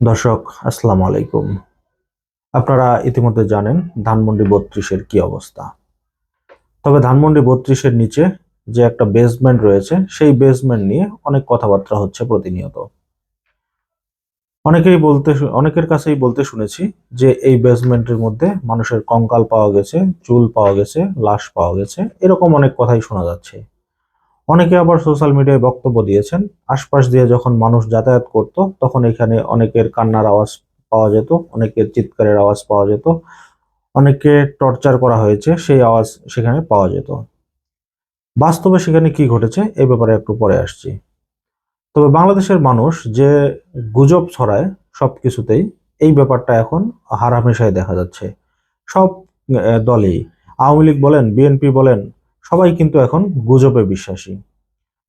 দর্শক, আসসালামু আলাইকুম। আপনারা ইতিমধ্যে জানেন ধানমন্ডি বত্রিশের কি অবস্থা। তবে ধানমন্ডি বত্রিশের নিচে যে একটা বেসমেন্ট রয়েছে, সেই বেসমেন্ট নিয়ে অনেক কথাবার্তা হচ্ছে প্রতিনিয়ত। অনেকেই বলতে অনেকের কাছেই বলতে শুনেছি যে এই বেসমেন্টের মধ্যে মানুষের কঙ্কাল পাওয়া গেছে, চুল পাওয়া গেছে, লাশ পাওয়া গেছে, এরকম অনেক কথাই শোনা যাচ্ছে। অনেকে আবার সোশ্যাল মিডিয়ায় বক্তব্য দিয়েছেন, আশপাশ দিয়ে যখন মানুষ যাতায়াত করত, তখন এখানে অনেকের কান্নার আওয়াজ পাওয়া যেত, অনেকের চিৎকারের আওয়াজ পাওয়া যেত অনেকে টর্চার করা হয়েছে, সেই আওয়াজ সেখানে পাওয়া যেত। বাস্তবে সেখানে কি ঘটেছে এই ব্যাপারে একটু পরে আসছি। তবে বাংলাদেশের মানুষ যে গুজব ছড়ায় সব কিছুতেই এই ব্যাপারটা এখন হারামেশায় দেখা যাচ্ছে। সব দলই। আওয়ামী লীগ বলেন, বিএনপি বলেন সবাই কিন্তু এখন গুজবে বিশ্বাসী।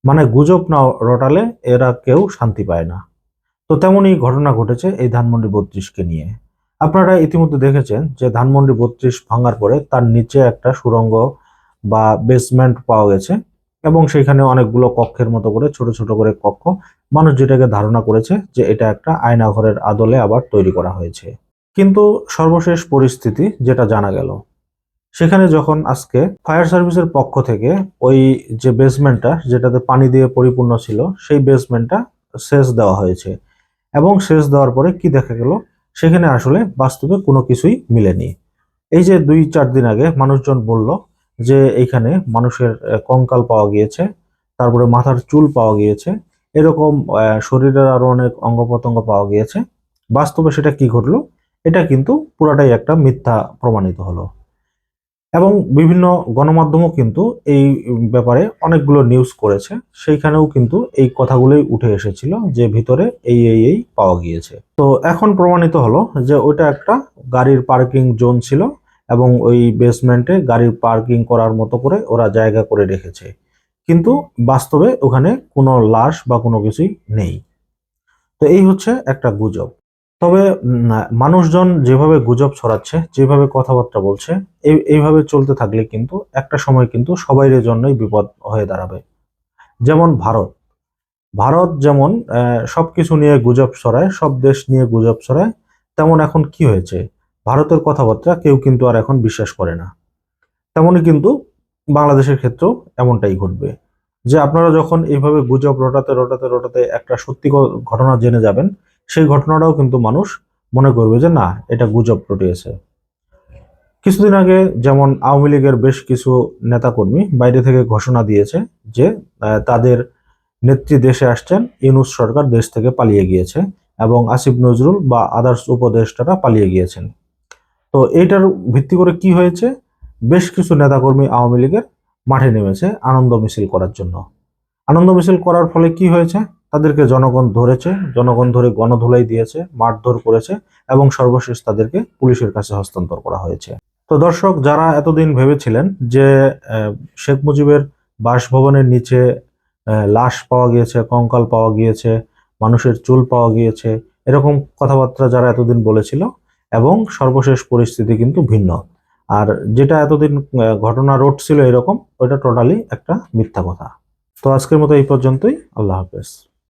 মানে গুজব না রটালে এরা কেউ শান্তি পায় না। তো তেমনই ঘটনা ঘটেছে এই ধানমন্ডি বত্রিশকে নিয়ে। আপনারা ইতিমধ্যে দেখেছেন যে ধানমন্ডি বত্রিশ ভাঙার পরে তার নিচে একটা সুড়ঙ্গ বা বেসমেন্ট পাওয়া গেছে এবং সেখানে অনেকগুলো কক্ষের মতো করে ছোট ছোট করে কক্ষ। মানুষ যেটাকে ধারণা করেছে যে এটা একটা আয়নাঘরের আদলে আবার তৈরি করা হয়েছে। কিন্তু সর্বশেষ পরিস্থিতি যেটা জানা গেল সেখানে যখন আজকে ফায়ার সার্ভিসের পক্ষ থেকে ওই যে বেসমেন্টটা, যেটাতে পানি দিয়ে পরিপূর্ণ ছিল, সেই বেসমেন্টটা সেচ দেওয়া হয়েছে। এবং সেচ দেওয়ার পরে কি দেখা গেল? সেখানে আসলে বাস্তবে কোনো কিছুই মিলেনি। এই যে দুই চার দিন আগে মানুষজন বলল যে এইখানে মানুষের কঙ্কাল পাওয়া গিয়েছে, তারপরে মাথার চুল পাওয়া গিয়েছে, এরকম শরীরের আরও অনেক অঙ্গ প্রত্যঙ্গ পাওয়া গিয়েছে। বাস্তবে সেটা কি ঘটলো? এটা কিন্তু পুরাটাই একটা মিথ্যা প্রমাণিত হলো। এবং বিভিন্ন গণমাধ্যমও কিন্তু এই ব্যাপারে অনেকগুলো নিউজ করেছে। সেইখানেও কিন্তু এই কথাগুলোই উঠে এসেছিল যে ভিতরে এই এই এই পাওয়া গিয়েছে। তো এখন প্রমাণিত হলো যে ওইটা একটা গাড়ির পার্কিং জোন ছিল এবং ওই বেসমেন্টে গাড়ির পার্কিং করার মতো করে ওরা জায়গা করে রেখেছে। কিন্তু বাস্তবে ওখানে কোনো লাশ বা কোনো কিছুই নেই। তো এই হচ্ছে একটা গুজব। তবে মানুষজন যেভাবে গুজব ছড়াচ্ছে যেভাবে কথাবার্তা বলছে এই এইভাবে চলতে থাকলে কিন্তু একটা সময় কিন্তু সবাইয়ের জন্যই বিপদ হয়ে দাঁড়াবে। যেমন ভারত। ভারত যেমন আহ, সবকিছু নিয়ে গুজব ছড়ায় সব দেশ নিয়ে গুজব ছড়ায় তেমন এখন কি হয়েছে? ভারতের কথাবার্তা কেউ কিন্তু আর এখন বিশ্বাস করে না। তেমনই কিন্তু বাংলাদেশের ক্ষেত্রেও এমনটাই ঘটবে। যে আপনারা যখন এইভাবে গুজব রটাতে রটাতে রটাতে একটা সত্যি ঘটনা জেনে যাবেন সেই ঘটনাটাও কিন্তু মানুষ মনে করবে যে না, এটা গুজব রটিয়েছে। কিছুদিন আগে যেমন আওয়ামী লীগের বেশ কিছু নেতাকর্মী বাইরে থেকে ঘোষণা দিয়েছে যে তাদের নেত্রী দেশে আসছেন, ইউনুস সরকার দেশ থেকে পালিয়ে গিয়েছে এবং আসিফ নজরুল বা আদার্স উপদেষ্টারা পালিয়ে গিয়েছেন। তো এইটার ভিত্তি করে কি হয়েছে? বেশ কিছু নেতাকর্মী আওয়ামী লীগের মাঠে নেমেছে আনন্দ মিছিল করার জন্য। আনন্দ মিছিল করার ফলে কি হয়েছে? তাদেরকে জনগণ ধরেছে, জনগণ ধরে গণধুলাই দিয়েছে, মারধর করেছে এবং সর্বশেষ তাদেরকে পুলিশের কাছে হস্তান্তর করা হয়েছে। তো দর্শক, যারা এতদিন ভেবেছিলেন যে শেখ মুজিবের বাসভবনের নিচে লাশ পাওয়া গিয়েছে, কঙ্কাল পাওয়া গিয়েছে, মানুষের চুল পাওয়া গিয়েছে, এরকম কথাবার্তা যারা এতদিন বলেছিল এবং সর্বশেষ পরিস্থিতি কিন্তু ভিন্ন। আর যেটা এতদিন ঘটনা রোড ছিল এরকম, ওইটা টোটালি একটা মিথ্যা কথা। তো আজকের মতো এই পর্যন্তই। আল্লাহ হাফেজ।